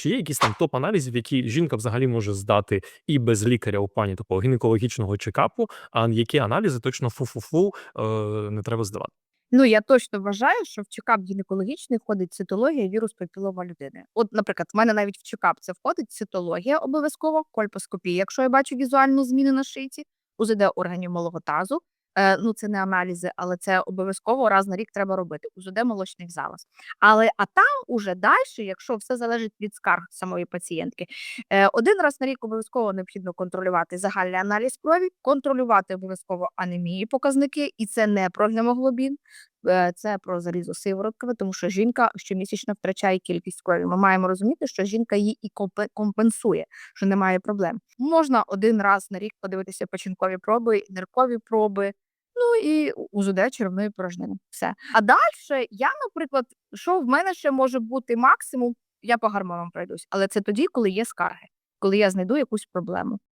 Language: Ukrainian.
Чи є якісь там топ-аналізів, які жінка взагалі може здати і без лікаря у плані такого гінекологічного чекапу, а які аналізи точно фу-фу-фу е, не треба здавати? Ну, я точно вважаю, що в чекап гінекологічний входить цитологія, вірус папілома людини. От, наприклад, в мене навіть в чекап це входить цитологія обов'язково, кольпоскопія, якщо я бачу візуальну зміну на шийці, УЗД органів малого тазу. Е, ну, це не аналізи, але це обов'язково раз на рік треба робити. УЗД молочних залоз. Але а там уже далі, якщо все залежить від скарг самої пацієнтки, е, один раз на рік обов'язково необхідно контролювати загальний аналіз крові, контролювати обов'язково анемії показники, і це не про гемоглобін, це про залізо сиворотками, тому що жінка щомісячно втрачає кількість крові. Ми маємо розуміти, що жінка її і компенсує, що немає проблем. Можна один раз на рік подивитися печінкові проби, ниркові проби. Ну і УЗД черевної порожнини. Все. А далі я, наприклад, що в мене ще може бути максимум, я по гормонам пройдусь, але це тоді, коли є скарги, коли я знайду якусь проблему.